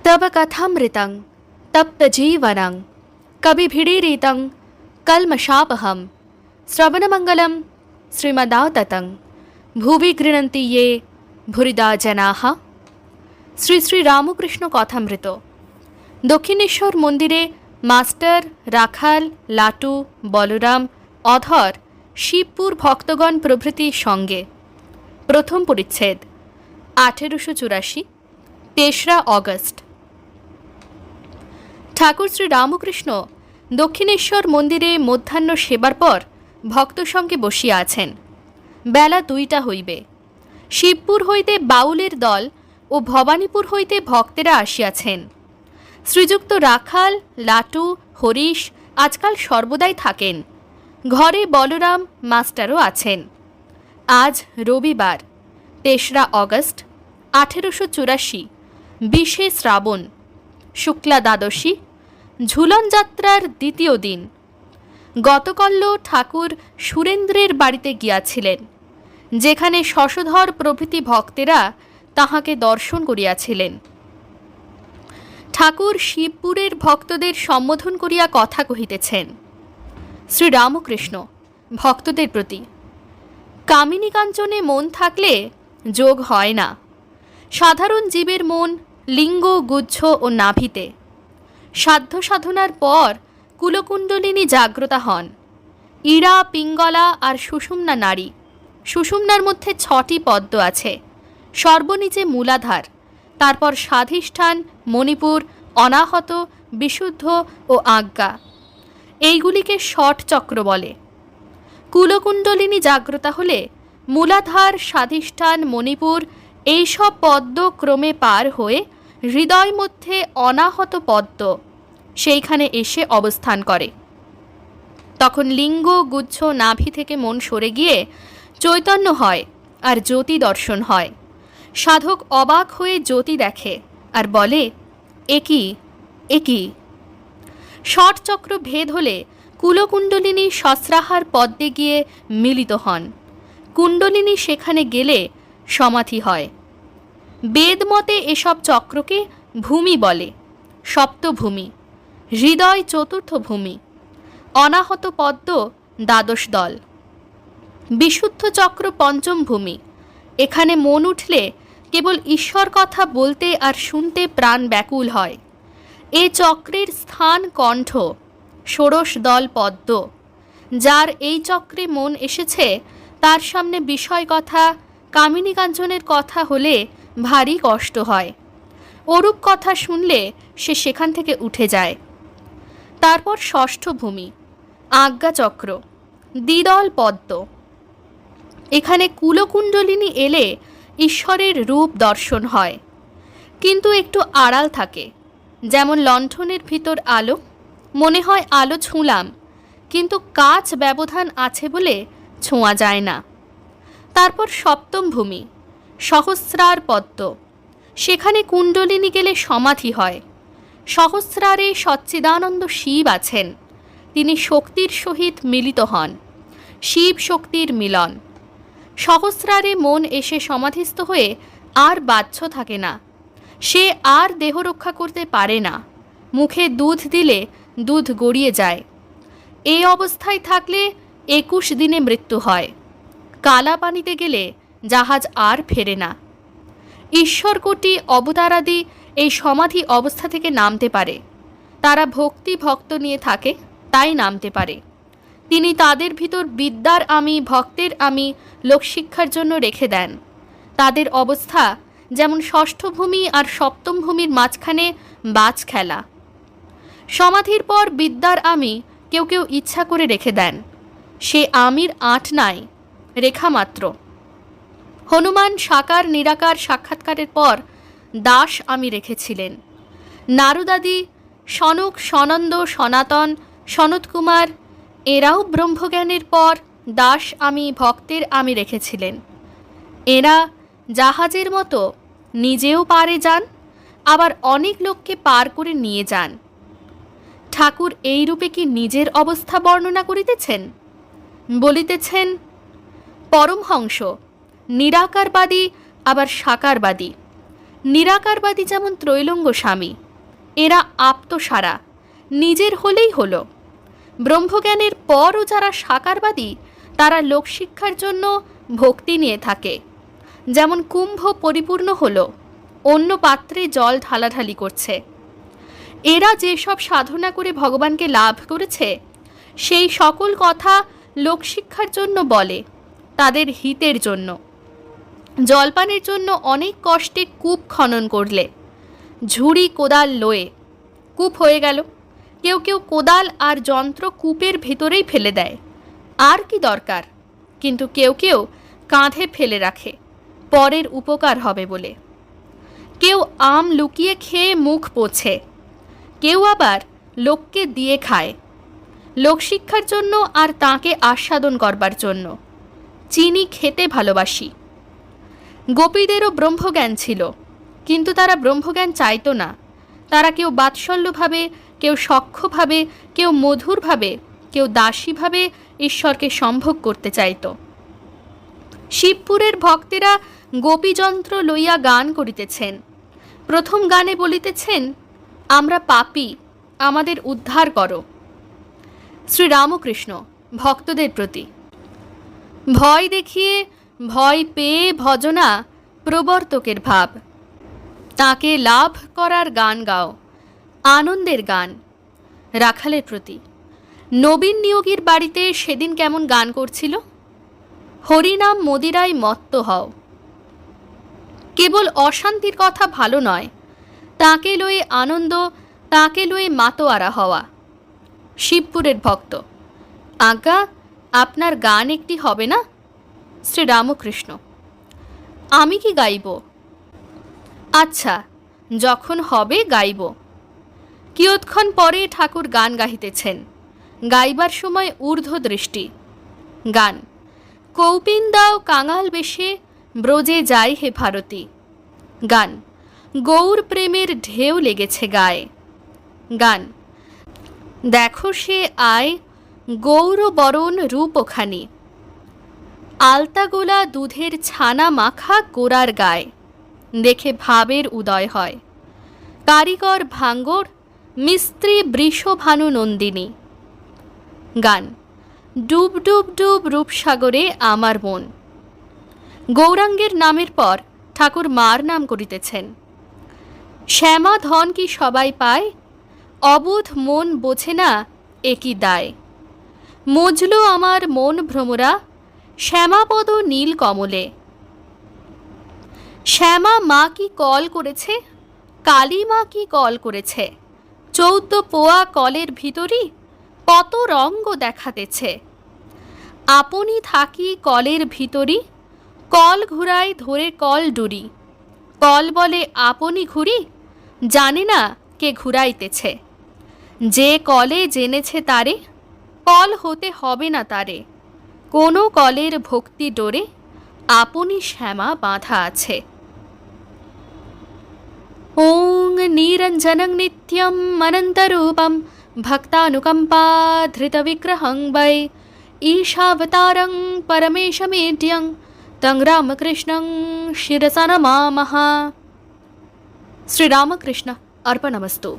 तव कथामृतं तप्तजीवनं कविभिडीरितं कल्मषापहं श्रवणमङ्गलं श्रीमदाततं ভুবি গৃণন্তি ইয়ে ভুরিদা জনাহা শ্রী শ্রী রামকৃষ্ণ কথামৃত দক্ষিণেশ্বর মন্দিরে মাস্টার রাখাল লাটু বলরাম অধর শিবপুর ভক্তগণ প্রভৃতির সঙ্গে প্রথম পরিচ্ছেদ আঠেরোশো চুরাশি তেসরা অগস্ট ঠাকুর শ্রী রামকৃষ্ণ দক্ষিণেশ্বর মন্দিরে মধ্যাহ্ন সেবার পর ভক্ত সঙ্গে বসিয়া আছেন। বেলা দুইটা হইবে। শিবপুর হইতে বাউলের দল ও ভবানীপুর হইতে ভক্তেরা আসিয়াছেন। শ্রীযুক্ত রাখাল, লাটু, হরিশ আজকাল সর্বদাই থাকেন। ঘরে বলরাম মাস্টারও আছেন। আজ রবিবার, তেসরা অগস্ট, আঠেরোশো চুরাশি, বিশে শ্রাবণ, শুক্লা দ্বাদশী ঝুলন যাত্রার দ্বিতীয় দিন। গতকল্য ঠাকুর সুরেন্দ্রের বাড়িতে গিয়াছিলেন, যেখানে শশধর প্রভৃতি ভক্তেরা তাহাকে দর্শন করিয়াছিলেন। ঠাকুর শিবপুরের ভক্তদের সম্বোধন করিয়া কথা কহিতেছেন, শ্রীরামকৃষ্ণ, ভক্তদের প্রতি কামিনী কাঞ্চনে মন থাকলে যোগ হয় না। সাধারণ জীবের মন লিঙ্গ, গুচ্ছ ও নাভিতে। সাধ্য সাধনার পর কুলকুণ্ডলিনী জাগ্রতা হন। ইরা, পিঙ্গলা আর সুষুম্না নারী। সুষুম্নার মধ্যে ছটি পদ্ম আছে। সর্বনিচে মূলাধার। তারপর স্বাধিষ্ঠান, মণিপুর, অনাহত, বিশুদ্ধ ও আজ্ঞা। এইগুলিকে ষট চক্র বলে। কুলকুণ্ডলিনী জাগ্রতা হলে মূলাধার, স্বাধিষ্ঠান, মণিপুর, এইসব পদ্ম ক্রমে পার হয়ে হৃদয় মধ্যে অনাহত পদ্ম সেইখানে এসে অবস্থান করে। তখন লিঙ্গ, গুচ্ছ, নাভি থেকে মন সরে গিয়ে চৈতন্য হয় আর জ্যোতি দর্শন হয়। সাধক অবাক হয়ে জ্যোতি দেখে আর বলে একই একই ষটচক্র ভেদ হলে কুলকুণ্ডলিনী সস্রাহার পদ্মে গিয়ে মিলিত হন। কুণ্ডলিনী সেখানে গেলে সমাধি হয়। বেদমতে এসব চক্রকে ভূমি বলে, সপ্তভূমি, হৃদয় চতুর্থ ভূমি অনাহত পদ্ম দ্বাদশ দল। বিশুদ্ধ চক্র পঞ্চম ভূমি এখানে মন উঠলে কেবল ঈশ্বর কথা বলতে আর শুনতে প্রাণ ব্যাকুল হয়। এ চক্রের স্থান কণ্ঠ, ষোড়শ দল পদ্ম। যার এই চক্রে মন এসেছে, তার সামনে বিষয় কথা কামিনী কাঞ্চনের কথা হলে ভারী কষ্ট হয়। ওরূপ কথা শুনলে সে সেখান থেকে উঠে যায়। তারপর ষষ্ঠ ভূমি, আজ্ঞাচক্র, দ্বিদল পদ্ম। এখানে কুলকুণ্ডলিনী এলে ঈশ্বরের রূপ দর্শন হয়। কিন্তু একটু আড়াল থাকে। যেমন লণ্ঠনের ভিতর আলো, মনে হয় আলো ছুঁলাম, কিন্তু কাচ ব্যবধান আছে বলে ছোঁয়া যায় না। তারপর সপ্তম ভূমি সহস্রার পদ্ম। সেখানে কুণ্ডলিনী গেলে সমাধি হয়। সহস্রারে সচ্চিদানন্দ শিব আছেন। তিনি শক্তির সহিত মিলিত হন। শিব শক্তির মিলন। সহস্রারে মন এসে সমাধিস্থ হয়ে আর বাহ্য থাকে না। সে আর দেহ রক্ষা করতে পারে না। মুখে দুধ দিলে দুধ গড়িয়ে যায়। এই অবস্থায় থাকলে একুশ দিনে মৃত্যু হয়। কালা পানিতে গেলে জাহাজ আর ফেরে না। ঈশ্বরকোটি অবতারাদি এই সমাধি অবস্থা থেকে নামতে পারে। তারা ভক্তি ভক্ত নিয়ে থাকে, তাই নামতে পারে। তিনি তাদের ভিতর বিদ্যার আমি, ভক্তের আমি, লোকশিক্ষার জন্য রেখে দেন। তাদের অবস্থা যেমন ষষ্ঠ ভূমি আর সপ্তম ভূমির মাঝখানে বাজ খেলা। সমাধির পর বিদ্যার আমি কেউ কেউ ইচ্ছা করে রেখে দেন। সে আমির আট নাই, রেখা মাত্র। হনুমান সাকার নিরাকার সাক্ষাৎকারের পর দাস আমি রেখেছিলেন। নারুদাদি, সনক, সনন্দ, সনাতন সনত কুমার, এরাও ব্রহ্মজ্ঞানের পর দাস আমি, ভক্তের আমি রেখেছিলেন। এরা জাহাজের মতো নিজেও পারে যান, আবার অনেক লোককে পার করে নিয়ে যান। ঠাকুর এই রূপে কি নিজের অবস্থা বর্ণনা করিতেছেন? বলিতেছেন, পরমহংস নিরাকারবাদী, আবার সাকারবাদী। নিরাকারবাদী যেমন ত্রৈলঙ্গ স্বামী, এরা আপ্তসারা, নিজের হলেই হলো। ব্রহ্মজ্ঞানের পরও যারা সাকারবাদী, তারা লোকশিক্ষার জন্য ভক্তি নিয়ে থাকে। যেমন কুম্ভ পরিপূর্ণ হলো, অন্য পাত্রে জল ঢালাঢালি করছে। এরা যেসব সাধনা করে ভগবানকে লাভ করেছে, সেই সকল কথা লোকশিক্ষার জন্য বলে, তাদের হিতের জন্য। জলপানের জন্য অনেক কষ্টে কূপ খনন করলে। ঝুড়ি কোদাল লয়ে। কূপ হয়ে গেল। কেউ কেউ কোদাল আর যন্ত্র কূপের ভেতরেই ফেলে দেয়। আর কি দরকার? কিন্তু কেউ কেউ কাঁধে ফেলে রাখে। পরের উপকার হবে বলে। কেউ আম লুকিয়ে খেয়ে মুখ পোছে। কেউ আবার লোককে দিয়ে খায়। লোকশিক্ষার জন্য আর তাকে আস্বাদন করবার জন্য। চিনি খেতে ভালোবাসি। গোপীদেরও ব্রহ্মজ্ঞান ছিল। কিন্তু তারা ব্রহ্মজ্ঞান চাইত না। তারা কেউ বাৎসল্যভাবে, কেউ সক্ষভাবে, কেউ মধুরভাবে, কেউ দাসীভাবে ঈশ্বরকে সম্ভোগ করতে চাইত। শিবপুরের ভক্তেরা গোপীযন্ত্র লইয়া গান করিতেছেন। প্রথম গানে বলিতেছেন, আমরা পাপি, আমাদের উদ্ধার করো। শ্রীরামকৃষ্ণ ভক্তদের প্রতি। ভয় দেখিয়ে ভয় পেয়ে ভজনা প্রবর্তকের ভাব। তাকে লাভ করার গান গাও, আনন্দের গান। রাখালের প্রতি, নবীন নিয়োগীর বাড়িতে সেদিন কেমন গান করছিল? হরিনাম মদিরায় মত্ত হও। কেবল অশান্তির কথা ভালো নয়, তাকে লয়ে আনন্দ, তাকে লয়ে মাতোয়ারা হওয়া। শিবপুরের ভক্ত, আজ্ঞা, আপনার গান একটি হবে না? শ্রী রামকৃষ্ণ আমি কি গাইব? আচ্ছা যখন হবে গাইব। কিয়ৎক্ষণ পরে ঠাকুর গান গাহিতেছেন। গাইবার সময় ঊর্ধ্ব দৃষ্টি গান, কৌপিন দাও কাঙাল বেশে, ব্রজে যাই হে ভারতী। গান, গৌর প্রেমের ঢেউ লেগেছে গায়ে। গান, দেখো সে আয়, গৌরবরণ রূপ ওখানি আলতাগোলা দুধের ছানা মাখা গোড়ার গায়ে। দেখে ভাবের উদয় হয়। কারিগর ভাঙ্গর, মিস্ত্রি বৃষভানু নন্দিনী। গান, ডুব ডুব ডুব রূপসাগরে আমার মন। গৌরাঙ্গের নামের পর ঠাকুর মার নাম করিতেছেন। শ্যামা ধন কি সবাই পায়? অবোধ মন বোঝে না একই দায়। মজলো আমার মন ভ্রমরা শ্যামাপদ নীল কমলে শ্যামা, মা কি কল করেছে? কালী মা কি কল করেছে? চৌদ্দ পোয়া কলের ভিতরই কত রঙ্গ দেখাতেছে। আপনি থাকি কলের ভিতরই, কল ঘুরাই ধরে কল ডুরি। কল বলে আপনি ঘুরি, জানে না কে ঘুরাইতেছে। যে কলে জেনেছে তারে, কল হতে হবে না তারে। কোনো কলের ভক্তি ডোরে আপনি শ্যামা বাঁধা আছে ওং নিরঞ্জনং নিত্যম অনন্তরূপম ভক্তানুকম্পাধৃতবিগ্রহং वै ईशावतारं परमेशमेड्यं तं रामकृष्णं शिरसा नमामः श्रीरामकृष्ण अर्पणमस्तु